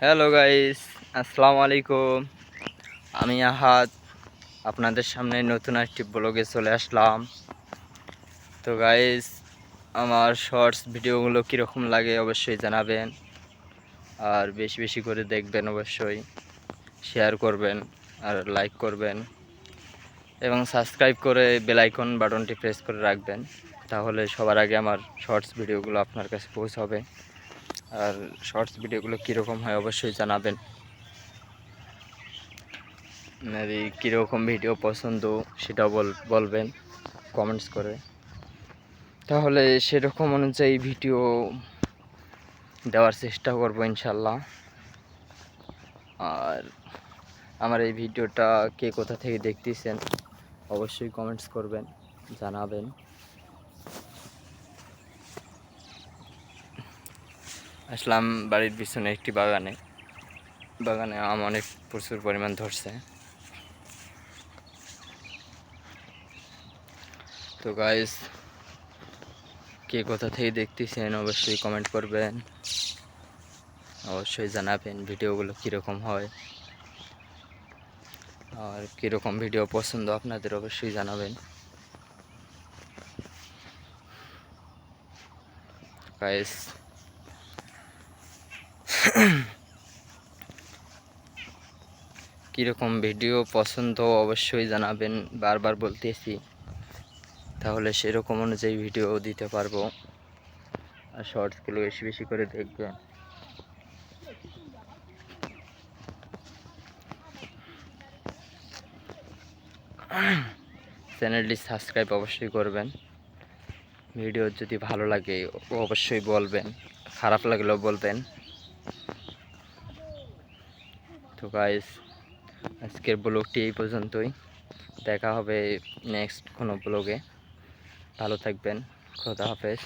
Hello guys আসসালামু আলাইকুম আমি আহাদ। আপনাদের সামনে নতুন একটি ব্লগে চলে আসলাম। তো গাইস আমার শর্টস ভিডিওগুলো কীরকম লাগে অবশ্যই জানাবেন। আর বেশি বেশি করে দেখবেন অবশ্যই। শেয়ার করবেন আর লাইক করবেন। এবং সাবস্ক্রাইব করে বেলাইকন বাটনটি প্রেস করে রাখবেন। তাহলে সবার আগে আমার শর্টস ভিডিওগুলো আপনার কাছে পৌঁছাবে। আর শর্টস ভিডিওগুলো কীরকম হয় অবশ্যই জানাবেন। আপনার কীরকম ভিডিও পছন্দ সেটাও বল বলবেন কমেন্টস করে। তাহলে সেরকম অনুযায়ী ভিডিও দেওয়ার চেষ্টা করব ইনশাল্লাহ আর আমার এই ভিডিওটা কে কোথা থেকে দেখতেছেন অবশ্যই কমেন্টস করবেন, জানাবেন। আসলাম বাড়ির পিছনে একটি বাগানে। বাগানে আম অনেক প্রচুর পরিমাণ ধরছে। তো গাইস কে কোথা থেকে দেখতেছেন অবশ্যই কমেন্ট করবেন। অবশ্যই জানাবেন ভিডিওগুলো কীরকম হয়। আর কীরকম ভিডিও পছন্দ আপনাদের অবশ্যই জানাবেন। গাইস কীরকম ভিডিও পছন্দ অবশ্যই জানাবেন, বারবার বলতেছি। তাহলে সেরকম অনুযায়ী ভিডিও দিতে পারব। আর শর্টসগুলো বেশি বেশি করে দেখবেন। চ্যানেলটি সাবস্ক্রাইব অবশ্যই করবেন। ভিডিও যদি ভালো লাগে, অবশ্যই বলবেন। খারাপ লাগলেও বলবেন। তো গাইস আজকের ব্লগটি এই পর্যন্তই। দেখা হবে নেক্সট কোনো ব্লগে। ভালো থাকবেন। খোদা হাফেজ।